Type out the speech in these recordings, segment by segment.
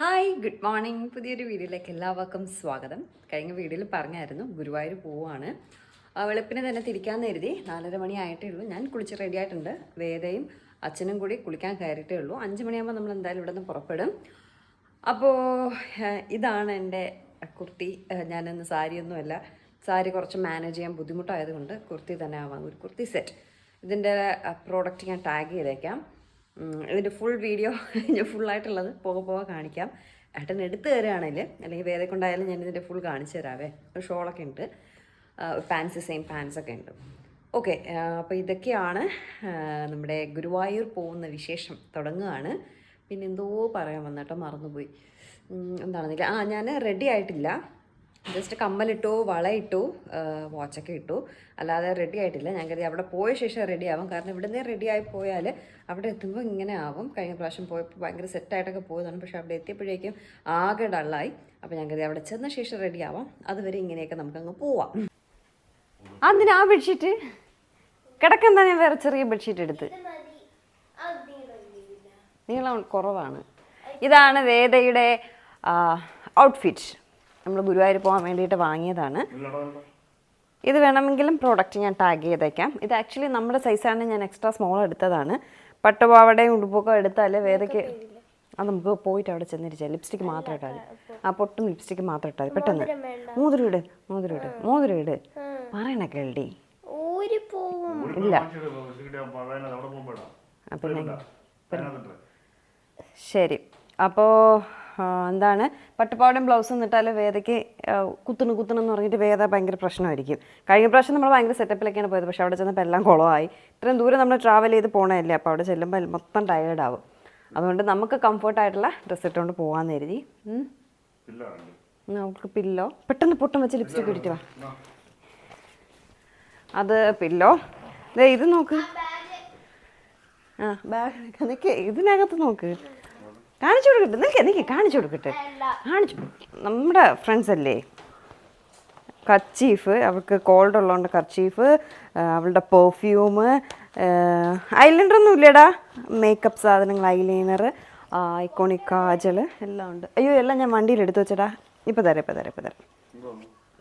Hi good morning പുതിയൊരു വീഡിയോയിലേക്ക് എല്ലാവർക്കും സ്വാഗതം. കഴിഞ്ഞ വീഡിയോയിൽ പറഞ്ഞായിരുന്നു ഗുരുവായൂർ പോവാണ്. വെളുപ്പിനെ തന്നെ തിരിക്കാൻ കരുതി. നാലര മണി ആയിട്ടേ ഉള്ളൂ. ഞാൻ കുളിച്ച് റെഡി ആയിട്ടുണ്ട്. വേദയും അച്ഛനും കൂടി കുളിക്കാൻ കയറിയിട്ടേ ഉള്ളൂ. അഞ്ച് മണിയാകുമ്പോൾ നമ്മൾ എന്തായാലും ഇവിടെ നിന്ന് പുറപ്പെടും അപ്പോൾ ഇതാണ് എന്റെ കുർത്തി. ഞാനിന്ന് സാരിയൊന്നുമല്ല. സാരി കുറച്ച് മാനേജ് ചെയ്യാൻ ബുദ്ധിമുട്ടായതുകൊണ്ട് കുർത്തി തന്നെ ആവാം ഒരു കുർത്തി സെറ്റ് ഇതിന്റെ പ്രോഡക്റ്റ് ഞാൻ ടാഗ് ചെയ്തേക്കാം. ഇതിന്റെ ഫുൾ വീഡിയോ ഞാൻ ഫുള്ളായിട്ടുള്ളത് പോകെ പോകെ കാണിക്കാം. ഏട്ടൻ എടുത്തു തരാണെങ്കിൽ അല്ലെങ്കിൽ വേറെ കൊണ്ടായാലും ഞാൻ ഇതിന്റെ ഫുൾ കാണിച്ചു തരാവേ. ഒരു ഷോളൊക്കെ ഉണ്ട്. പാൻസ് സെയിം പാൻസ് ഒക്കെ ഉണ്ട്. ഓക്കെ അപ്പോൾ ഇതൊക്കെയാണ് നമ്മുടെ ഗുരുവായൂർ പോകുന്ന വിശേഷം തുടങ്ങുകയാണ്. പിന്നെ എന്തോ പറയാൻ വന്നിട്ടോ മറന്നുപോയി. എന്താണെന്നില്ല. ആ ഞാൻ റെഡി ആയിട്ടില്ല. ജസ്റ്റ് കമ്മലിട്ടു വളയിട്ടു വാച്ചൊക്കെ ഇട്ടു. അല്ലാതെ റെഡി ആയിട്ടില്ല. ഞാൻ കരുതി അവിടെ പോയ ശേഷം റെഡി ആവും. കാരണം ഇവിടെ നിന്ന് റെഡി ആയി പോയാൽ അവിടെ എത്തുമ്പോൾ ഇങ്ങനെ ആവും. കഴിഞ്ഞ പ്രാവശ്യം പോയപ്പോൾ ഭയങ്കര സെറ്റായിട്ടൊക്കെ പോയതാണ്. പക്ഷേ അവിടെ എത്തിയപ്പോഴേക്കും ആകെ ഡള്ളായി അപ്പോൾ ഞാൻ കരുതി അവിടെ ചെന്ന ശേഷം റെഡി ആവാം. അതുവരെ ഇങ്ങനെയൊക്കെ നമുക്കങ്ങ് പോവാം. അതിന് ആ ബെഡ്ഷീറ്റ് കിടക്കെന്താ ഞാൻ വേറെ ചെറിയ ബെഡ്ഷീറ്റ് എടുത്ത്. നീളം കുറവാണ്. ഇതാണ് വേദയുടെ ഔട്ട്ഫിറ്റ് നമ്മൾ ഗുരുവായൂർ പോകാൻ വേണ്ടിയിട്ട് വാങ്ങിയതാണ്. ഇത് വേണമെങ്കിലും പ്രോഡക്റ്റ് ഞാൻ ടാഗ് ചെയ്തേക്കാം. ഇത് ആക്ച്വലി നമ്മുടെ സൈസാണ് ഞാൻ എക്സ്ട്രാ സ്മോൾ എടുത്തതാണ്. പട്ടുപാവടയും ഉടുപ്പൊക്കെ എടുത്താൽ വേറെ അത് നമുക്ക് പോയിട്ട് അവിടെ ചെന്നിരിച്ചാൽ ലിപ്സ്റ്റിക് മാത്രം ഇട്ടാൽ ആ പൊട്ടും ലിപ്സ്റ്റിക് മാത്രം ഇട്ടാൽ പെട്ടെന്ന്. മോതിരം ഇട് മോതിരം ഇട് മോതിരം ഇട്. പറയണ കേൾഡി. ഇല്ല. അപ്പം ശരി. അപ്പോൾ എന്താണ്? പട്ടുപാവടയും ബ്ലൗസും ഇട്ടാൽ വേദയ്ക്ക് കുത്തുന്നു കുത്തുന്നു എന്ന് പറഞ്ഞിട്ട് വേദ ഭയങ്കര പ്രശ്നമായിരിക്കും. കഴിഞ്ഞ പ്രാവശ്യം നമ്മൾ ഭയങ്കര സെറ്റപ്പിലൊക്കെയാണ് പോയത്. പക്ഷേ അവിടെ ചെന്നപ്പോൾ എല്ലാം കുളമായി ഇത്രയും ദൂരം നമ്മൾ ട്രാവൽ ചെയ്ത് പോകണമല്ലേ അപ്പോൾ അവിടെ ചെല്ലുമ്പോൾ മൊത്തം ടയേർഡാവും അതുകൊണ്ട് നമുക്ക് കംഫർട്ടായിട്ടുള്ള ഡ്രസ്സ് ഇട്ടുകൊണ്ട് പോകാമെന്ന് കരുതി. നമുക്ക് പില്ലോ. പെട്ടെന്ന് പൊട്ടം വെച്ച് ലിപ്സ്റ്റിക് ഇട്ടിട്ട് വാ. അത് പില്ലോ. ദേ ഇത് നോക്ക്. ആ ബാഗ് നിൽക്കേ ഇതിനകത്ത് നോക്ക്. കാണിച്ചു കൊടുക്കട്ടെ. നിൽക്കേ നിൽക്കേ കാണിച്ചു കൊടുക്കട്ടെ. കാണിച്ചു നമ്മുടെ ഫ്രണ്ട്സ് അല്ലേ? കച്ചീഫ് അവൾക്ക് കോൾഡ് ഉള്ളതുകൊണ്ട് കച്ചീഫ് അവളുടെ പെർഫ്യൂം ഐലൈനർ ഒന്നും ഇല്ലടാ. മേക്കപ്പ് സാധനങ്ങൾ ഐലൈനർ ഐക്കോണിക് കാജൽ എല്ലാം ഉണ്ട്. അയ്യോ എല്ലാം ഞാൻ വണ്ടിയിൽ എടുത്തു വെച്ചടാ. ഇപ്പോൾ തരാം ഇപ്പോൾ തരാം ഇപ്പോൾ തരാം.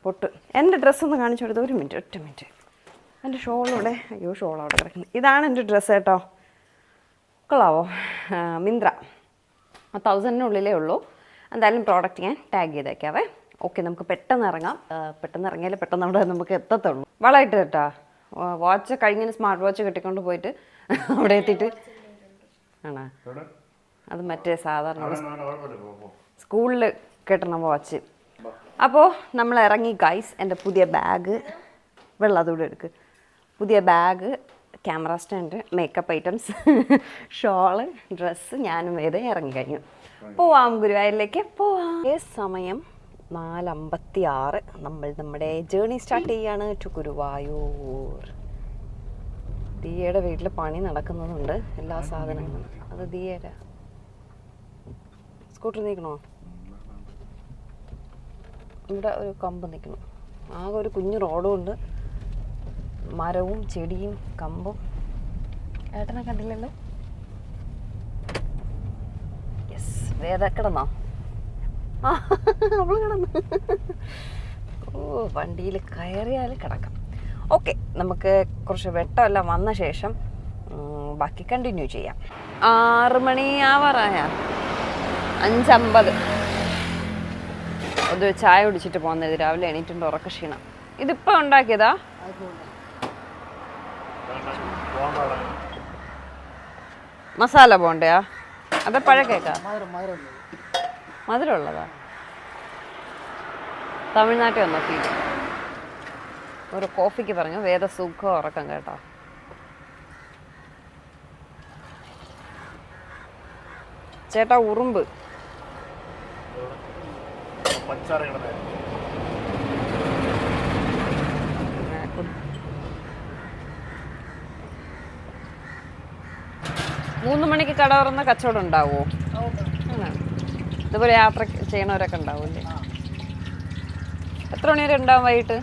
പൊട്ട്. എന്റെ ഡ്രസ്സ് ഒന്ന് കാണിച്ചു കൊടുത്തു. ഒരു മിനിറ്റ് ഒറ്റ മിനിറ്റ് എന്റെ ഷോളോടെ അയ്യോ ഷോൾ അവിടെ കിടക്കുന്നു. ഇതാണ് എന്റെ ഡ്രസ്സ് കേട്ടോ. കൊള്ളാവോ? മിന്ത്ര. തൗസൻഡിനുള്ളിലേ ഉള്ളൂ. എന്തായാലും പ്രോഡക്റ്റ് ഞാൻ ടാഗ് ചെയ്തേക്കാവേ. ഓക്കെ നമുക്ക് പെട്ടെന്ന് ഇറങ്ങാം. പെട്ടെന്ന് ഇറങ്ങിയാലേ പെട്ടെന്ന് അവിടെ നമുക്ക് എത്തത്തുള്ളൂ. വളമായിട്ട് കേട്ടോ. വാച്ച് കഴിഞ്ഞ സ്മാർട്ട് വാച്ച് കെട്ടിക്കൊണ്ട് പോയിട്ട് അവിടെ എത്തിയിട്ട്. ആണോ? അത് മറ്റേ സാധാരണ സ്കൂളിൽ കെട്ടണം വാച്ച് അപ്പോൾ നമ്മൾ ഇറങ്ങി ഗൈസ് എന്റെ പുതിയ ബാഗ് വെള്ളം അതുകൂടെ എടുക്ക്. പുതിയ bag camera stand makeup items shawl dress ഞാനും വേറെ ഇറങ്ങി കഴിഞ്ഞു പോവാം ഗുരുവായൂരിലേക്ക് പോവാം. ഏ സമയം നാലമ്പത്തി ആറ് നമ്മൾ നമ്മുടെ ജേണി സ്റ്റാർട്ട് ചെയ്യാണ് ടു ഗുരുവായൂർ. ദിയയുടെ വീട്ടിൽ പണി നടക്കുന്നതുണ്ട് എല്ലാ സാധനങ്ങളും. അത് ദിയയുടെ. സ്കൂട്ടർ നീക്കണോ ഇവിടെ ഒരു കമ്പ് നിൽക്കുന്നു. ആകെ ഒരു കുഞ്ഞു റോഡും ഉണ്ട്. മരവും ചെടിയും കമ്പും. ഏട്ടനെ കണ്ടില്ലല്ലോ? യെസ് വേദ കിടന്നോ. കിടന്നു. ഓ വണ്ടിയിൽ കയറിയാൽ കിടക്കാം. ഓക്കെ നമുക്ക് കുറച്ച് വെട്ടമെല്ലാം വന്ന ശേഷം ബാക്കി കണ്ടിന്യൂ ചെയ്യാം. ആറ് മണി ആവാറായ അഞ്ചമ്പത്. ഒരു ചായ കുടിച്ചിട്ട് പോകുന്നത് രാവിലെ എണീറ്റുണ്ട് ഉറക്ക ക്ഷീണം ഇതിപ്പോൾ ഉണ്ടാക്കിയതാ മസാല പോണ്ടയാ അത് പഴക്കേക്കാ മധുരമുള്ളതാ? തമിഴ്നാട്ടിൽ വന്ന ഫീൽ ഒരു കോഫിക്ക് പറഞ്ഞു വേദ സുഖം ഉറക്കം കേട്ടോ. ചേട്ടാ ഉറുമ്പ്. മൂന്ന് മണിക്ക് കട തുറന്ന കച്ചവടം ഉണ്ടാവുമോ ആണോ? ഇതുപോലെ യാത്ര ചെയ്യണവരൊക്കെ ഉണ്ടാവൂല്ലേ? എത്ര മണി വരെ ഉണ്ടാവും വൈകിട്ട്?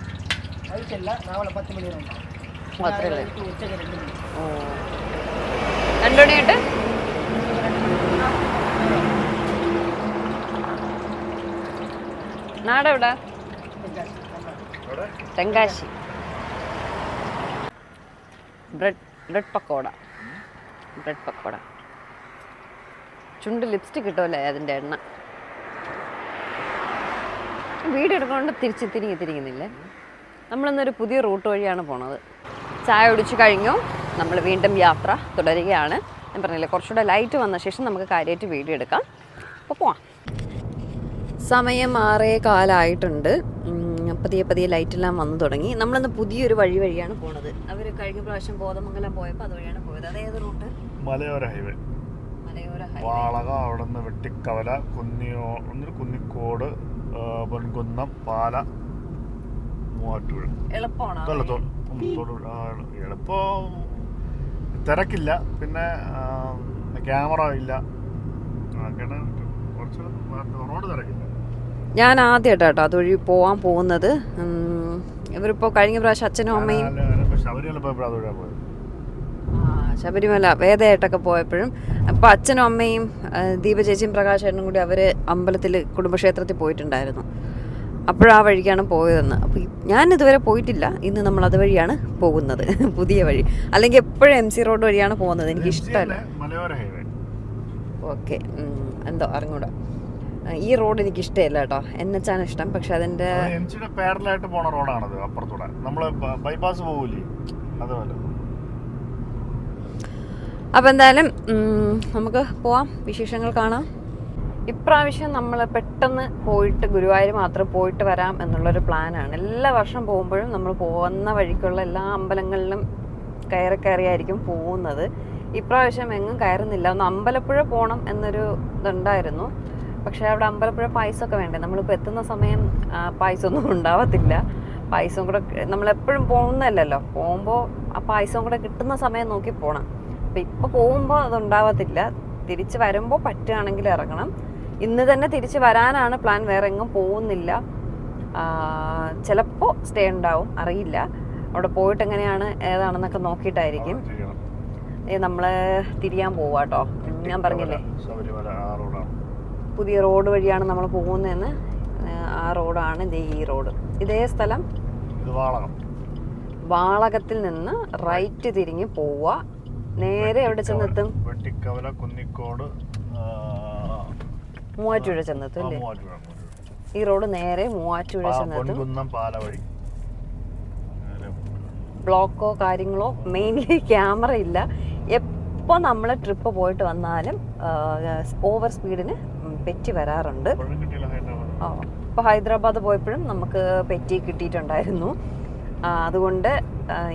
ഉണ്ടാവും. ഓ, രണ്ട് നാടെവിടാ? Tenkasi. Bread bread pakoda. Bread pakoda. ചുണ്ട് ലിപ്സ്റ്റിക് കിട്ടുമല്ലേ അതിന്റെ എണ്ണ. വീഡിയോ എടുക്കൊണ്ട് തിരിച്ച് തിരിഞ്ഞ് തിരിയുന്നില്ലേ? നമ്മളിന്നൊരു പുതിയ റൂട്ട് വഴിയാണ് പോണത്. ചായ ഒടിച്ചു കഴിഞ്ഞു. നമ്മൾ വീണ്ടും യാത്ര തുടരുകയാണ്. ഞാൻ പറഞ്ഞില്ലേ കുറച്ചുകൂടെ ലൈറ്റ് വന്ന ശേഷം നമുക്ക് കാര്യമായിട്ട് വീഡിയോ എടുക്കാം. അപ്പോൾ പോവാം. സമയം മാറേ കാലമായിട്ടുണ്ട് പതിയെ പതിയെ ലൈറ്റെല്ലാം വന്നു തുടങ്ങി. നമ്മളിന്ന് പുതിയൊരു വഴി വഴിയാണ് പോണത്. അവർ കഴിഞ്ഞ പ്രാവശ്യം ബോധമംഗലം പോയപ്പോൾ അതുവഴിയാണ് മലയോര ഹൈവേ. വാളക അവിടെ നിന്ന് വെട്ടിക്കവല കുന്നിയോ ഒന്നിൽ കുന്നിക്കോട് പൊൻകുന്നം പാല മൂവാറ്റുപുഴ. എളുപ്പം തിരക്കില്ല. പിന്നെ ക്യാമറ ഇല്ല. അങ്ങനെ കുറച്ച് റോഡ് തിരക്കില്ല. ഞാൻ ആദ്യമായിട്ടാ കേട്ടോ അതുവഴി പോവാൻ പോകുന്നത്. ഇവരിപ്പോ ഇവരിപ്പോൾ കഴിഞ്ഞ പ്രാവശ്യം അച്ഛനും അമ്മയും ശബരിമല പോയപ്പോഴാണ് അതുവഴിയാണ് പോയത്? ശബരിമല വേദയായിട്ടൊക്കെ പോയപ്പോഴും അപ്പോൾ അച്ഛനും അമ്മയും ദീപചേച്ചിയും ദീപ ചേച്ചിയും പ്രകാശേട്ടനും കൂടി അവർ അമ്പലത്തിൽ കുടുംബക്ഷേത്രത്തിൽ പോയിട്ടുണ്ടായിരുന്നു. അപ്പോഴാ വഴിക്കാണ് പോയതെന്ന്. അപ്പോൾ ഞാൻ ഇതുവരെ പോയിട്ടില്ല. ഇന്ന് നമ്മൾ അത് വഴിയാണ് പോകുന്നത്. പുതിയ വഴി. അല്ലെങ്കിൽ എപ്പോഴും എം സി റോഡ് വഴിയാണ് പോകുന്നത്. എനിക്ക് ഇഷ്ടമല്ല. മലയോര ഹൈവേ. ഓക്കെ. എന്തോ അറിഞ്ഞൂടാ. ഈ റോഡ് എനിക്ക് ഇഷ്ടമല്ല കേട്ടോ. എൻ എച്ച് ആണ് ഇഷ്ടം. പക്ഷെ അതിന്റെ പാരലായിട്ട് പോണ റോഡാണത് അപ്പുറത്തൂടെ. നമ്മൾ ബൈപ്പാസ് പോകൂലേ അതുപോലെ. അപ്പം എന്തായാലും നമുക്ക് പോവാം. വിശേഷങ്ങൾ കാണാം. ഇപ്രാവശ്യം നമ്മൾ പെട്ടെന്ന് പോയിട്ട് ഗുരുവായൂർ മാത്രം പോയിട്ട് വരാം എന്നുള്ളൊരു പ്ലാനാണ്. എല്ലാ വർഷം പോകുമ്പോഴും നമ്മൾ പോകുന്ന വഴിക്കുള്ള എല്ലാ അമ്പലങ്ങളിലും കയറി കയറിയായിരിക്കും പോകുന്നത്. ഇപ്രാവശ്യം എങ്ങും കയറുന്നില്ല. ഒന്ന് അമ്പലപ്പുഴ പോകണം എന്നൊരു ഇതുണ്ടായിരുന്നു. പക്ഷേ അവിടെ അമ്പലപ്പുഴ പായസമൊക്കെ വേണ്ടേ? നമ്മളിപ്പോൾ എത്തുന്ന സമയം പായസമൊന്നും ഉണ്ടാവത്തില്ല. പായസം കൂടെ നമ്മളെപ്പോഴും പോകുന്നതല്ലല്ലോ. പോകുമ്പോൾ ആ പായസം കൂടെ കിട്ടുന്ന സമയം നോക്കി പോകണം അപ്പം ഇപ്പോൾ പോകുമ്പോൾ അതുണ്ടാവത്തില്ല. തിരിച്ച് വരുമ്പോൾ പറ്റുകയാണെങ്കിൽ ഇറങ്ങണം. ഇന്ന് തന്നെ തിരിച്ച് വരാനാണ് പ്ലാൻ വേറെ എങ്ങും പോകുന്നില്ല. ചിലപ്പോൾ സ്റ്റേ ഉണ്ടാവും. അറിയില്ല. അവിടെ പോയിട്ട് എങ്ങനെയാണ് ഏതാണെന്നൊക്കെ നോക്കിയിട്ടായിരിക്കും. നമ്മൾ തിരിയാൻ പോവാട്ടോ ഞാൻ പറഞ്ഞില്ലേ? പുതിയ റോഡ് വഴിയാണ് നമ്മൾ പോകുന്നതെന്ന്. ആ റോഡാണ് ദേ ഈ റോഡ്. ഇതേ സ്ഥലം ഇത് വാളകം. വാളകത്തിൽ നിന്ന് റൈറ്റ് തിരിഞ്ഞ് പോവുക നേരെ എവിടെ ചെന്നെത്തും? വെട്ടിക്കവല കുന്നിക്കോട് മൂവാറ്റുപുഴ ചെന്നെത്തും അല്ലേ. ഈ റോഡ് നേരെ മൂവാറ്റുപുഴ ചെന്നെത്തും. പൊൻകുന്നം പാല വഴി നേരെ ബ്ലോക്കോ കാര്യങ്ങളോ മെയിൻലി ക്യാമറ ഇല്ല. എപ്പോ നമ്മൾ ട്രിപ്പ് പോയിട്ട് വന്നാലും ഓവർ സ്പീഡിന് പെറ്റി വരാറുണ്ട്. കിട്ടിയില്ല ഇപ്പോൾ ഹൈദരാബാദ് പോയപ്പോഴും നമുക്ക് പെറ്റി കിട്ടിയിട്ടുണ്ടായിരുന്നു. അതുകൊണ്ട്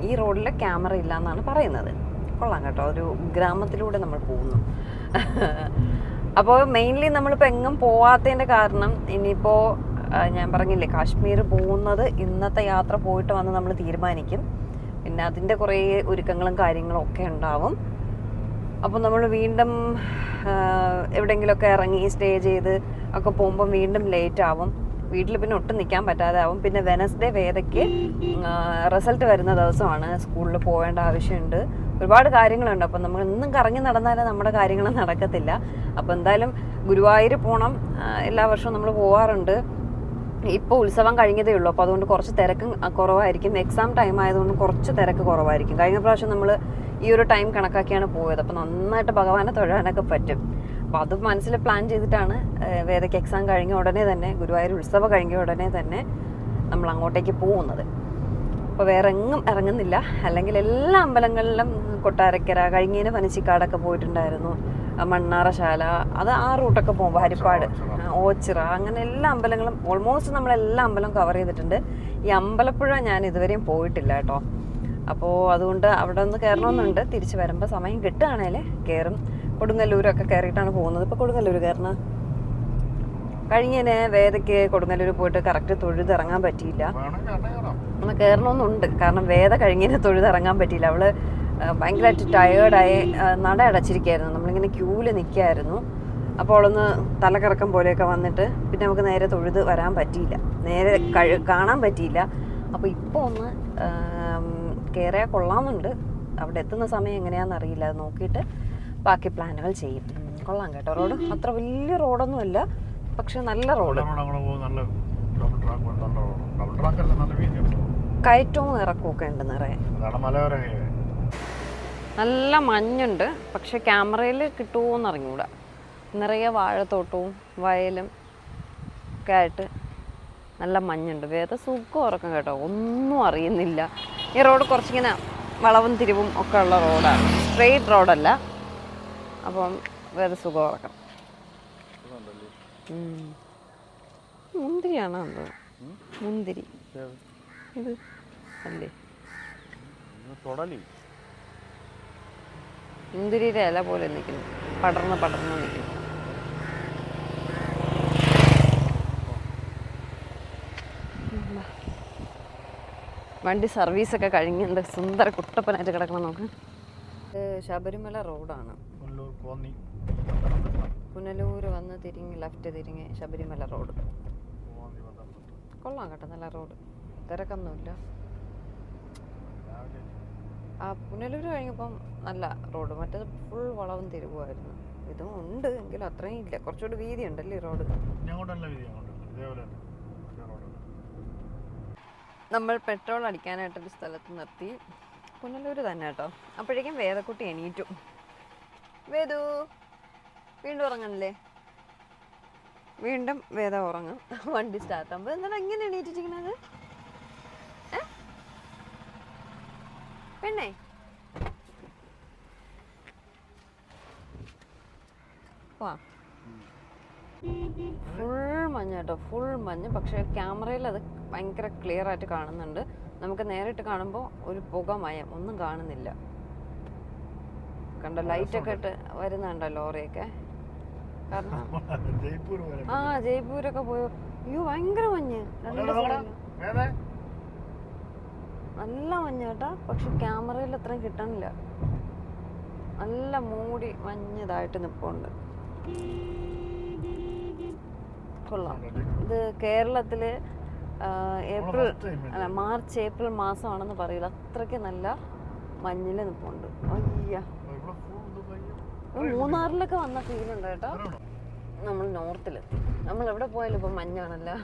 ഈ റോഡിൽ ക്യാമറ ഇല്ല എന്നാണ് പറയുന്നത്. കൊള്ളാം കേട്ടോ. ഒരു ഗ്രാമത്തിലൂടെ നമ്മൾ പോകുന്നു. അപ്പോൾ മെയിൻലി നമ്മളിപ്പോൾ എങ്ങും പോവാത്തതിന്റെ കാരണം ഇനിയിപ്പോൾ ഞാൻ പറഞ്ഞില്ലേ കാശ്മീർ പോകുന്നത് ഇന്നത്തെ യാത്ര പോയിട്ട് വന്ന് നമ്മൾ തീരുമാനിക്കും. പിന്നെ അതിന്റെ കുറേ ഒരുക്കങ്ങളും കാര്യങ്ങളും ഒക്കെ ഉണ്ടാവും. അപ്പോൾ നമ്മൾ വീണ്ടും എവിടെയെങ്കിലുമൊക്കെ ഇറങ്ങി സ്റ്റേ ചെയ്ത് ഒക്കെ പോകുമ്പോൾ വീണ്ടും ലേറ്റ് ആവും. വീട്ടിൽ പിന്നെ ഒട്ടും നിൽക്കാൻ പറ്റാതെ ആവും. പിന്നെ വെനസ്ഡേ വേദയ്ക്ക് റിസൾട്ട് വരുന്ന ദിവസമാണ്. സ്കൂളിൽ പോകേണ്ട ആവശ്യമുണ്ട്. ഒരുപാട് കാര്യങ്ങളുണ്ട്. അപ്പം നമ്മൾ ഇന്നും കറങ്ങി നടന്നാലേ നമ്മുടെ കാര്യങ്ങൾ നടക്കത്തില്ല. അപ്പോൾ എന്തായാലും ഗുരുവായൂർ പോകണം എല്ലാ വർഷവും നമ്മൾ പോവാറുണ്ട്. ഇപ്പോൾ ഉത്സവം കഴിഞ്ഞതേ ഉള്ളൂ. അപ്പോൾ അതുകൊണ്ട് കുറച്ച് തിരക്കും കുറവായിരിക്കും. എക്സാം ടൈം ആയതുകൊണ്ട് കുറച്ച് തിരക്ക് കുറവായിരിക്കും. കഴിഞ്ഞ പ്രാവശ്യം നമ്മൾ ഈ ഒരു ടൈം കണക്കാക്കിയാണ് പോയത്. അപ്പോൾ നന്നായിട്ട് ഭഗവാനെ തൊഴാനൊക്കെ പറ്റും. അപ്പോൾ അത് മനസ്സിൽ പ്ലാൻ ചെയ്തിട്ടാണ് വേദയ്ക്ക് എക്സാം കഴിഞ്ഞ ഉടനെ തന്നെ ഗുരുവായൂർ ഉത്സവം കഴിഞ്ഞ ഉടനെ തന്നെ നമ്മൾ അങ്ങോട്ടേക്ക് പോകുന്നത്. അപ്പോൾ വേറെ എങ്ങും ഇറങ്ങുന്നില്ല. അല്ലെങ്കിൽ എല്ലാ അമ്പലങ്ങളിലും കൊട്ടാരക്കര കഴിഞ്ഞേന് പനച്ചിക്കാടൊക്കെ പോയിട്ടുണ്ടായിരുന്നു. മണ്ണാറശാല അത് ആ റൂട്ടൊക്കെ പോകുമ്പോൾ ഹരിപ്പാട് ഓച്ചിറ. അങ്ങനെ എല്ലാ അമ്പലങ്ങളും ഓൾമോസ്റ്റ് നമ്മളെല്ലാ അമ്പലവും അമ്പലം കവർ ചെയ്തിട്ടുണ്ട്. ഈ അമ്പലപ്പുഴ ഞാൻ ഇതുവരെയും പോയിട്ടില്ല കേട്ടോ. അപ്പോൾ അതുകൊണ്ട് അവിടെ ഒന്ന് കയറണമെന്നുണ്ട്. തിരിച്ച് വരുമ്പോൾ സമയം കിട്ടുകയാണെങ്കിൽ കയറും. കൊടുങ്ങല്ലൂരൊക്കെ കയറിയിട്ടാണ് പോകുന്നത്. ഇപ്പോൾ കൊടുങ്ങല്ലൂർ കയറണം? കഴിഞ്ഞേനെ വേദയ്ക്ക് കൊടുങ്ങല്ലൂർ പോയിട്ട് കറക്റ്റ് തൊഴുതിറങ്ങാൻ പറ്റിയില്ല. ഒന്ന് കയറണമെന്നുണ്ട് കാരണം വേദ കഴിഞ്ഞിട്ട് തൊഴുതിറങ്ങാൻ പറ്റിയില്ല. അവൾ ഭയങ്കരമായിട്ട് ടയേർഡായി നട അടച്ചിരിക്കുകയായിരുന്നു നമ്മളിങ്ങനെ ക്യൂവിൽ നിൽക്കുകയായിരുന്നു അപ്പോൾ അവളൊന്ന് തലകറക്കം പോലെയൊക്കെ വന്നിട്ട് പിന്നെ നമുക്ക് നേരെ തൊഴുത് വരാൻ പറ്റിയില്ല. നേരെ കാണാൻ പറ്റിയില്ല. അപ്പോൾ ഇപ്പോൾ ഒന്ന് കയറിയാൽ കൊള്ളാമെന്നുണ്ട്. അവിടെ എത്തുന്ന സമയം എങ്ങനെയാണെന്ന് അറിയില്ല. അത് നോക്കിയിട്ട് ബാക്കി പ്ലാനുകൾ ചെയ്യും. കൊള്ളാം കേട്ടോ. റോഡ് അത്ര വലിയ റോഡൊന്നുമല്ല. പക്ഷെ നല്ല റോഡ്. ഡബിൾ ട്രാക്ക് നല്ല ഡബിൾ ട്രാക്ക് നല്ല വീതിയുണ്ട്. കയറ്റവും ഇറക്കവും ഒക്കെ ഉണ്ട് നിറയെ. നല്ല മഞ്ഞുണ്ട് പക്ഷെ ക്യാമറയിൽ കിട്ടുമോ അറിഞ്ഞൂടാ. നിറയെ വാഴത്തോട്ടവും വയലും ഒക്കെ ആയിട്ട് നല്ല മഞ്ഞുണ്ട്. വേറെ സുഖം ഉറക്കം കേട്ടോ. ഒന്നും അറിയുന്നില്ല. ഈ റോഡ് കുറച്ചിങ്ങനെ വളവും തിരിവും ഒക്കെ ഉള്ള റോഡാണ്. സ്ട്രെയിറ്റ് റോഡല്ല. അപ്പം വേറെ സുഖം ഉറക്കം. മുന്തിരിയാണോ എന്തോ? മുന്തിരി. ഇത് അല്ലേ? മുന്തിരിയുടെ ഇല പോലെ നിൽക്കുന്നു. പടർന്ന് പടർന്ന് നിൽക്കുന്നു. വണ്ടി സർവീസൊക്കെ കഴിഞ്ഞ് എന്താ സുന്ദര കുട്ടപ്പനായിട്ട് കിടക്കണം നമുക്ക്. ശബരിമല റോഡാണ്. പുനലൂര് പുനലൂർ വന്ന് തിരിഞ്ഞ് ലെഫ്റ്റ് തിരിഞ്ഞ് ശബരിമല റോഡ്. കൊള്ളാം കേട്ടോ നല്ല റോഡ്. തിരക്കൊന്നുമില്ല. ആ പുനലൂർ കഴിഞ്ഞപ്പം നല്ല റോഡ് മറ്റേത് ഫുൾ വളവും തിരുവുമായിരുന്നു. ഇതും ഉണ്ട് എങ്കിലും അത്രയും ഇല്ല. കുറച്ചുകൂടി വീതി ഉണ്ടല്ലേ റോഡ്? നമ്മൾ പെട്രോൾ അടിക്കാനായിട്ട് ഒരു സ്ഥലത്ത് നിർത്തി. പുനലൂർ തന്നെ കേട്ടോ. അപ്പോഴേക്കും വേദക്കുട്ടി എണീറ്റു. വേദു വീണ്ടും ഉറങ്ങണല്ലേ? വീണ്ടും വേദ ഉറങ്ങും. വണ്ടി സ്റ്റാർട്ട് ആകുമ്പോൾ എന്താണ് എങ്ങനെ എണീറ്റിരിക്കുന്നത് പെണ്ണേ വാ. ഫുൾ മഞ്ഞ് കേട്ടോ ഫുൾ മഞ്ഞ്. പക്ഷേ ക്യാമറയിൽ അത് ഭയങ്കര ക്ലിയർ ആയിട്ട് കാണുന്നുണ്ട്. നമുക്ക് നേരിട്ട് കാണുമ്പോൾ ഒരു പുക മയം ഒന്നും കാണുന്നില്ല. കണ്ടോ ലൈറ്റ് ഒക്കെ ഇട്ട് വരുന്നുണ്ടോ ലോറിയൊക്കെ? കാരണം ആ ജയ്പൂരൊക്കെ പോയോ? അയ്യോ ഭയങ്കര മഞ്ഞ്. രണ്ട് നല്ല മഞ്ഞ് കേട്ടോ പക്ഷെ ക്യാമറയിൽ അത്രയും കിട്ടണില്ല. നല്ല മൂടി മഞ്ഞതായിട്ട് നിൽപ്പുണ്ട് കൊള്ളാം. ഇത് കേരളത്തിൽ ഏപ്രിൽ അല്ല മാർച്ച് ഏപ്രിൽ മാസമാണെന്ന് പറയില്ല. അത്രയ്ക്ക് നല്ല മഞ്ഞിൽ നിൽപ്പുണ്ട് അയ്യ മൂന്നാറിലൊക്കെ വന്ന ഫീൽ ഉണ്ട് കേട്ടോ? നമ്മൾ നോർത്തിലെത്തി. നമ്മൾ എവിടെ പോയാലും ഇപ്പൊ മഞ്ഞാണല്ലോ.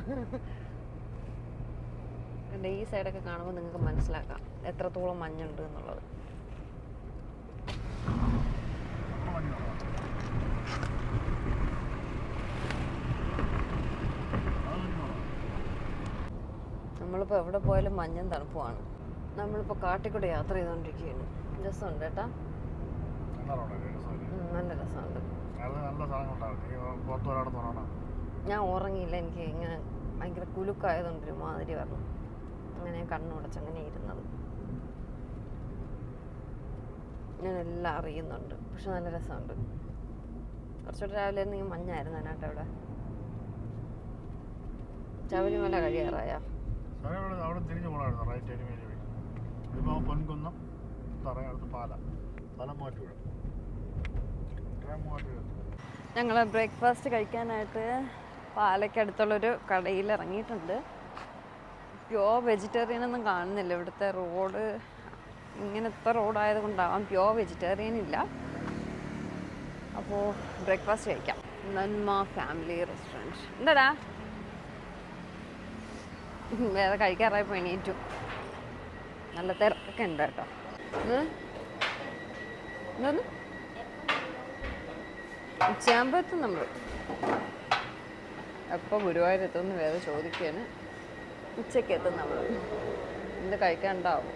കണ്ടോ, ഈ സൈഡൊക്കെ കാണുമ്പോൾ നിങ്ങൾക്ക് മനസ്സിലാക്കാം എത്രത്തോളം മഞ്ഞുണ്ട് എന്നുള്ളത്? നമ്മളിപ്പോൾ എവിടെ പോയാലും മഞ്ഞും തണുപ്പുമാണ്. നമ്മളിപ്പോൾ കാട്ടിക്കൂടെ യാത്ര ചെയ്തുകൊണ്ടിരിക്കുകയാണ്. രസമുണ്ട് കേട്ടാ? നല്ല രസമുണ്ട്. ഞാൻ ഉറങ്ങിയില്ല. എനിക്ക് ഇങ്ങനെ ഭയങ്കര കുലുക്കായതുകൊണ്ട് ഒരു മാതിരി പറഞ്ഞു അങ്ങനെ ഞാൻ കണ്ണുടച്ച് അങ്ങനെ ഇരുന്നത്. ഞാനെല്ലാം എല്ലാം അറിയുന്നുണ്ട്. പക്ഷെ നല്ല രസമുണ്ട്. കുറച്ചുകൂടെ രാവിലെ നീ മഞ്ഞായിരുന്നു അതിനകത്ത് അവിടെ. ശബരിമല കഴിയാറായ? അവിടെ തിരിഞ്ഞു പോകണമായിരുന്നു റൈറ്റ് വഴി ഇതിപ്പോൾ പൊൻകുന്നം പാല. ഞങ്ങൾ ബ്രേക്ക്ഫാസ്റ്റ് കഴിക്കാനായിട്ട് പാലയ്ക്കടുത്തുള്ളൊരു കടയിൽ ഇറങ്ങിയിട്ടുണ്ട് പ്യോർ വെജിറ്റേറിയൻ ഒന്നും കാണുന്നില്ല. ഇവിടുത്തെ റോഡ് ഇങ്ങനത്തെ റോഡായത് കൊണ്ടാവാം പ്യോർ വെജിറ്റേറിയൻ ഇല്ല. അപ്പോൾ ബ്രേക്ക്ഫാസ്റ്റ് കഴിക്കാം. നന്മ ഫാമിലി റെസ്റ്റോറന്റ് എന്താടാ? വേറെ കഴിക്കാറായി പണിയേറ്റു നല്ല തിരക്കൊക്കെ ഉണ്ട് കേട്ടോ. എന്തോന്ന് എത്തും നമ്മൾ എപ്പോൾ ഗുരുവായൂരെത്തുമെന്ന് വേറെ ചോദിക്കുകയാണ് ഉച്ചയ്ക്ക് എത്തും നമ്മൾ എന്ത് കഴിക്കാനുണ്ടാവും.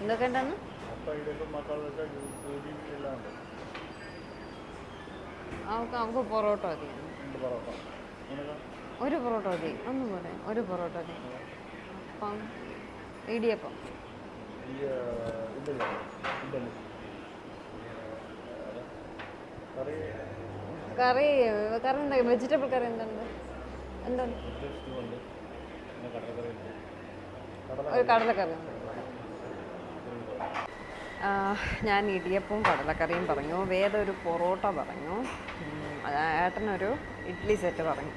എന്തൊക്കെ ഉണ്ടെന്ന്? ഉണ്ട് നമുക്ക് പൊറോട്ട മതി. പൊറോട്ട ഒരു പൊറോട്ട മതി. ഒന്നും പോലെ ഒരു പൊറോട്ട മതി. അപ്പം ഇടിയപ്പം. കറി കറി കറി എന്താ വെജിറ്റബിൾ കറി എന്തുണ്ട്? ഒരു കടലക്കറി ഞാൻ ഇടിയപ്പവും കടലക്കറിയും പറഞ്ഞു. വേദ ഒരു പൊറോട്ട പറഞ്ഞു. ഏട്ടനൊരു ഇഡ്ഡലി സെറ്റ് പറഞ്ഞു.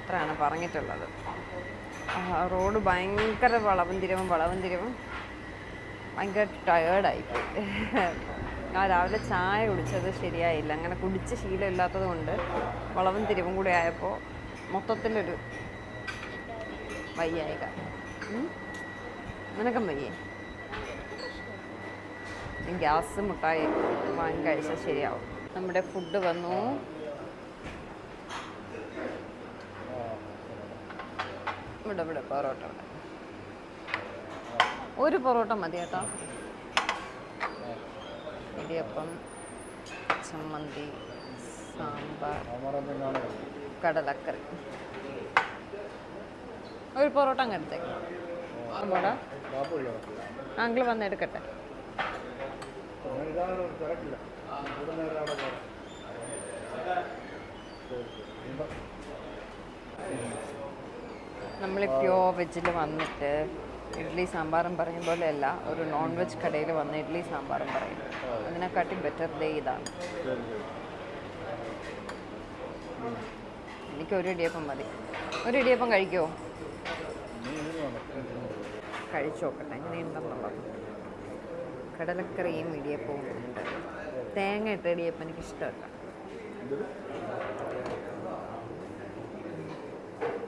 അത്രയാണ് പറഞ്ഞിട്ടുള്ളത്. റോഡ് ഭയങ്കര വളവും തിരിവും വളവും തിരിവും ഭയങ്കര ടയേർഡായിപ്പോയി ആ രാവിലെ ചായ കുടിച്ചത് ശരിയായില്ല. അങ്ങനെ കുടിച്ച് ശീലമില്ലാത്തത് കൊണ്ട് വളവും തിരിവും കൂടി ആയപ്പോൾ മൊത്തത്തിലൊരു വയ്യായിക നിനക്കം വയ്യേ? ഗ്യാസ് മുട്ടായി വാങ്ങി കഴിച്ചാൽ ശരിയാവും. നമ്മുടെ ഫുഡ് വന്നു. ഇവിടെ ഇവിടെ പൊറോട്ട. ഒരു പൊറോട്ട മതി കേട്ടോ ഇടിയപ്പം ചമ്മന്തി സാമ്പാർ കടലക്കറി. ഒരു പൊറോട്ട അങ്ങ് എടുത്തേക്ക്. അമ്മോടാ അങ്കിൾ വന്ന് എടുക്കട്ടെ. നമ്മൾ പ്യോ വെജിൽ വന്നിട്ട് ഇഡ്ഡലി സാമ്പാറും പോലെ പോലെയല്ല ഒരു നോൺ വെജ് കടയിൽ വന്ന് ഇഡ്ഡലി സാമ്പാറും പറയും. അതിനെക്കാട്ടി ബെറ്റർ ഡേ ഇതാണ്. എനിക്ക് ഒരു ഇടിയപ്പം മതി. ഒരു ഇടിയപ്പം കഴിക്കുമോ കഴിച്ചു നോക്കട്ടെ എങ്ങനെയുണ്ടെന്നുള്ളത് കടലക്കറിയും ഇടിയപ്പവും ഉണ്ട്. തേങ്ങ ഇട്ട ഇടിയപ്പം എനിക്ക് ഇഷ്ടമല്ല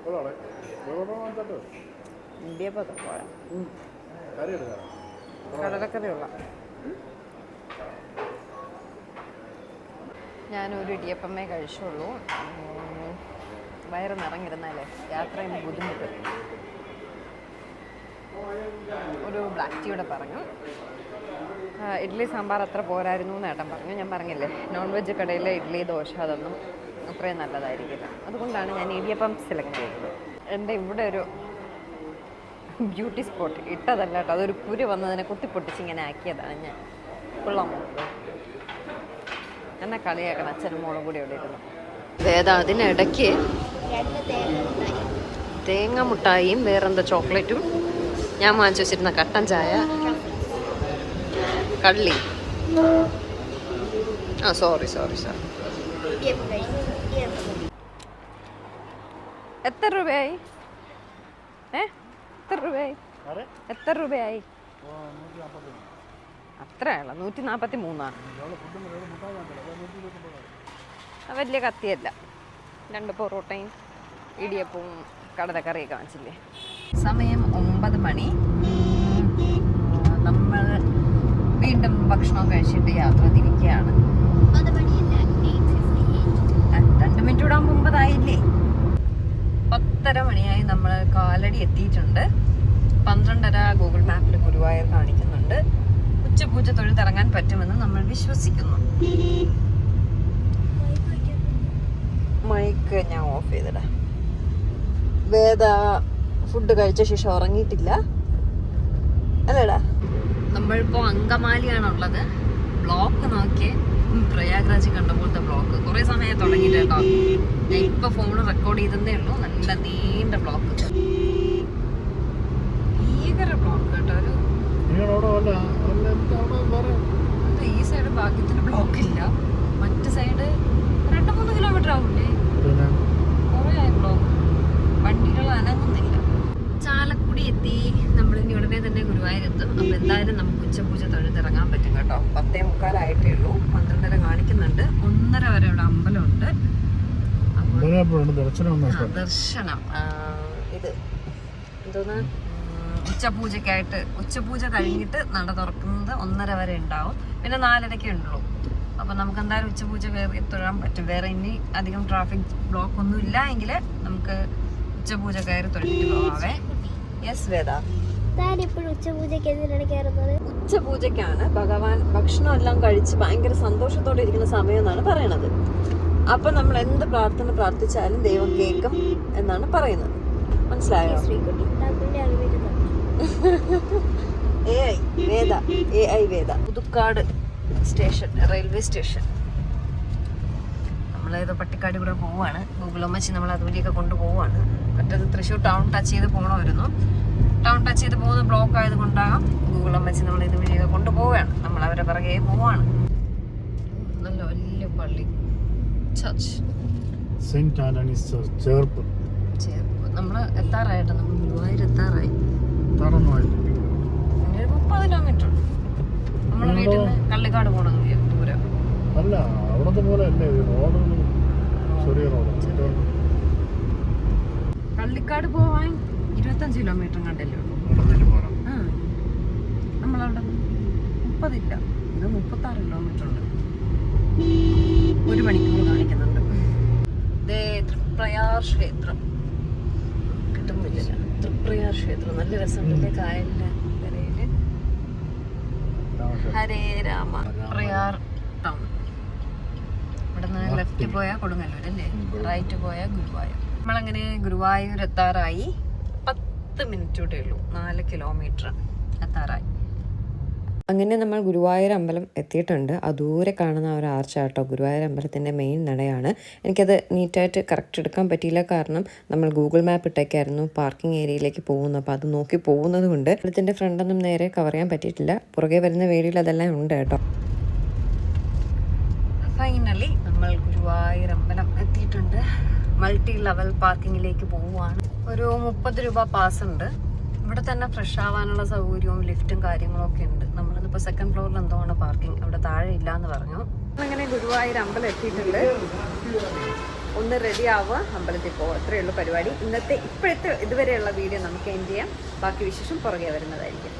Hola, ¿eh? ഇടിയപ്പം പോരാ കറി എടുക്കാം കടലക്കറിയുള്ള. ഞാനൊരു ഇടിയപ്പമ്മേ കഴിച്ചുള്ളൂ. വയറ് നിറഞ്ഞിരുന്നാലേ യാത്ര ബുദ്ധിമുട്ട്. ഒരു ബ്ലാക്ക് ടീയുടെ പറഞ്ഞു. ഇഡ്ഡലി സാമ്പാർ അത്ര പോരായിരുന്നു എന്ന് ഏട്ടൻ പറഞ്ഞു. ഞാൻ പറഞ്ഞില്ലേ നോൺ വെജ് കടയിലെ ഇഡ്ഡലി ദോശ അതൊന്നും അത്രയും നല്ലതായിരിക്കില്ല. അതുകൊണ്ടാണ് ഞാൻ ഇടിയപ്പം സെലക്ട് ചെയ്തത്. എന്റെ ഇവിടെ ഒരു ബ്യൂട്ടി സ്പോട്ട് ഇട്ടതല്ല കേട്ടോ. അതൊരു കുരു വന്നതിനെ കുത്തിപ്പൊട്ടിച്ച് ഇങ്ങനെ ആക്കിയതാണ് ഞാൻ. കൊള്ളാമോ എന്നെ കളിയാക്കണം. അച്ഛനും മോളും കൂടി ഇവിടെ ഇരുന്നു. വേദ അതിനിടയ്ക്ക് തേങ്ങ മുട്ടായി. തേങ്ങ മുട്ടായിയും വേറെന്താ ചോക്ലേറ്റും. ഞാൻ വാങ്ങിച്ചു വെച്ചിരുന്ന കട്ടൻ ചായ. കള്ളി. ആ സോറി സോറി സാർ. എത്ര രൂപയായി? ഏ? എത്ര രൂപയായി? എത്ര രൂപയായി? അത്രയുള്ള നൂറ്റി നാൽപ്പത്തി മൂന്നാണ് വലിയ കത്തിയല്ല. രണ്ട് പൊറോട്ടയും ഇടിയപ്പവും കടലക്കറിയൊക്കെ വാങ്ങിച്ചില്ലേ? സമയം ഒമ്പത് മണി. നമ്മൾ വീണ്ടും ഭക്ഷണം കഴിച്ചിട്ട് യാത്ര തിരിക്കുകയാണ്. ഒമ്പത് മണിയല്ല, 8:58. ആ, രണ്ട് മിനിറ്റ് വിടാൻ ഒമ്പതായില്ലേ? പത്തര മണിയായി നമ്മൾ കാലടി എത്തിയിട്ടുണ്ട്. പന്ത്രണ്ടര ഗൂഗിൾ മാപ്പിൽ ഗുരുവായൂർ കാണിക്കുന്നുണ്ട്. ഉച്ചപൂജ തൊഴുത്തിറങ്ങാൻ പറ്റുമെന്ന് നമ്മൾ വിശ്വസിക്കുന്നു. മൈക്ക് ഞാൻ ഓഫ് ചെയ്തിടാം. വേദ ഫുഡ് കഴിച്ച ശേഷം ഉറങ്ങിയിട്ടില്ല. അല്ലേടാ? നമ്മളിപ്പോൾ അങ്കമാലിയാണുള്ളത്. ബ്ലോക്ക് നോക്കിയേ പ്രയാഗ്രാജ് കണ്ട പോലത്തെ ബ്ലോക്ക് കുറേ സമയം തുടങ്ങിയിട്ട് കേട്ടോ ഞാൻ ഇപ്പൊ ഫോൺ റെക്കോർഡ് ചെയ്തതേ ഉള്ളൂ. നല്ല നീണ്ട ബ്ലോക്ക് ഭീകര ബ്ലോക്ക് കേട്ടോ ഒരു. ഈ സൈഡ് ഭാഗ്യത്തിന് ബ്ലോക്ക് ഇല്ല. മറ്റു സൈഡ് രണ്ട് മൂന്ന് കിലോമീറ്റർ ആവില്ലേ കുറെ കുറേ ബ്ലോക്ക് വണ്ടികൾ അനങ്ങുന്നില്ല. ചാലക്കുടി എത്തി നമ്മൾ ഇനി ഉടനെ തന്നെ ഗുരുവായൂരെത്തും. അപ്പോൾ എന്തായാലും നമുക്ക് ഉച്ചപൂജ തൊഴുത്തിറങ്ങാൻ പറ്റും കേട്ടോ. പത്തേ മുക്കാലായിട്ടേ ഉള്ളൂ. പന്ത്രണ്ടര കാണിക്കുന്നുണ്ട്. ഒന്നര വരെ ഇവിടെ അമ്പലമുണ്ട് ഇവിടെ ദർശനം ഇത് എന്തോന്ന്? ഉച്ചപൂജക്കായിട്ട് ഉച്ചപൂജ കഴിഞ്ഞിട്ട് നട തുറക്കുന്നത് ഒന്നര വരെ ഉണ്ടാവും. പിന്നെ നാലരയ്ക്ക് ഉള്ളൂ. അപ്പൊ നമുക്ക് എന്തായാലും ഉച്ചപൂജ കയറി തൊഴാൻ പറ്റും. വേറെ ഇനി അധികം ട്രാഫിക് ബ്ലോക്ക് ഒന്നും ഇല്ല എങ്കിൽ നമുക്ക് ഉച്ചപൂജ കയറി തൊഴിലിട്ട് പോവാവേ. യെസ് വേദ ഉച്ചപൂജയ്ക്കാണ്. ഭഗവാൻ ഭക്ഷണം എല്ലാം കഴിച്ച് ഭയങ്കര സന്തോഷത്തോടെ ഇരിക്കുന്ന സമയം എന്നാണ് പറയണത്. അപ്പൊ നമ്മൾ എന്ത് പ്രാർത്ഥന പ്രാർത്ഥിച്ചാലും ദൈവം കേൾക്കും എന്നാണ് പറയുന്നത്. മനസ്സിലായോ? A I Veda A I Veda Puthukkad station railway station. നമ്മളേതോ Pattikkad കൂടെ പോവാണ്. ഗൂഗിൾ അമ്മച്ചി നമ്മൾ അതുവഴിയൊക്കെ കൊണ്ടുപോവാണ്. മറ്റത് തൃശ്ശൂർ ടൗൺ ടച്ച് ചെയ്ത് പോകണമായിരുന്നു. ടൗൺ ടച്ച് ചെയ്ത് പോകുന്ന ബ്ലോക്ക് ആയതുകൊണ്ടാകാം ഗൂഗിൾ അമ്മച്ചി നമ്മൾ ഇത് വഴിയൊക്കെ കൊണ്ടുപോവുകയാണ്. നമ്മൾ അവരെ പിറകെ പോവാണ് നല്ല വലിയ പള്ളി. Church saint Anthony's church Cherpu Cherpu നമ്മൾ എത്താറായിട്ട് നമ്മൾ ഗുരുവായൂർ എത്താറായി. ഒരു മുപ്പത് കിലോമീറ്റർ നമ്മുടെ വീട്ടിൽ നിന്ന് കള്ളിക്കാട് പോകണം ദൂരം. അല്ല അവിടത്തെ പോലെ അല്ലേ റോഡ് ചെറിയ റോഡ് കള്ളിക്കാട് പോവാൻ ഇരുപത്തഞ്ച് കിലോമീറ്റർ കണ്ടല്ലേ ഉള്ളൂ. നമ്മളവിടെ മുപ്പതില്ല. ഇത് മുപ്പത്താറ് കിലോമീറ്റർ ഉണ്ട്. ഒരു മണിക്കൂർ കാണിക്കുന്നുണ്ട്. തൃപ്രയാർ ക്ഷേത്രം. കിട്ടുന്നില്ല. തൃപ്രയാർ ക്ഷേത്രം. നല്ല രസമുണ്ടല്ലേ കായലിന്റെ കരയിൽ ഹരേ രാമ. പ്രയാർ ടൗൺ. ഇവിടെ നിന്ന് ലെഫ്റ്റ് പോയാൽ കൊടുങ്ങല്ലൂർ അല്ലേ റൈറ്റ് പോയാൽ ഗുരുവായൂർ. നമ്മളങ്ങനെ ഗുരുവായൂർ എത്താറായി പത്ത് മിനിറ്റ് കൂടെ ഉള്ളൂ. നാല് കിലോമീറ്റർ എത്താറായി. അങ്ങനെ നമ്മൾ ഗുരുവായൂർ അമ്പലം എത്തിയിട്ടുണ്ട്. ആ ദൂരെ കാണുന്ന ഒരു ആർച്ചാട്ടോ ഗുരുവായൂർ അമ്പലത്തിന്റെ മെയിൻ നടയാണ്. എനിക്കത് നീറ്റായിട്ട് കറക്റ്റ് എടുക്കാൻ പറ്റിയില്ല കാരണം നമ്മൾ ഗൂഗിൾ മാപ്പ് ഇട്ടേക്കായിരുന്നു പാർക്കിംഗ് ഏരിയയിലേക്ക് പോകുന്നു. അപ്പോൾ അത് നോക്കി പോകുന്നത് കൊണ്ട് അമ്പലത്തിന്റെ ഫ്രണ്ടൊന്നും നേരെ കവർ ചെയ്യാൻ പറ്റിയിട്ടില്ല. പുറകെ വരുന്ന വേടിയിൽ അതെല്ലാം ഉണ്ട് കേട്ടോ. ഫൈനലി നമ്മൾ ഗുരുവായൂർ അമ്പലം എത്തിയിട്ടുണ്ട്. മൾട്ടി ലെവൽ പാർക്കിങ്ങിലേക്ക് പോവുകയാണ്. ഒരു മുപ്പത് രൂപ പാസ് ഉണ്ട്. ഇവിടെ തന്നെ ഫ്രഷ് ആവാനുള്ള സൗകര്യവും ലിഫ്റ്റും കാര്യങ്ങളും ഒക്കെ ഉണ്ട്. നമ്മളിതിപ്പോൾ സെക്കൻഡ് ഫ്ലോറിൽ എന്തോ ആണ് പാർക്കിംഗ് അവിടെ താഴെ ഇല്ല എന്ന് പറഞ്ഞു. അങ്ങനെ ഗുരുവായൂർ അമ്പലം എത്തിയിട്ടുണ്ട്. ഒന്ന് റെഡി ആവുക. അമ്പലത്തിൽ പോവുക. അത്രയേ ഉള്ളൂ പരിപാടി. ഇന്നത്തെ ഇപ്പോഴത്തെ ഇതുവരെയുള്ള വീഡിയോ നമുക്ക് എൻഡ് ചെയ്യാം. ബാക്കി വിശേഷം പുറകെ വരുന്നതായിരിക്കും.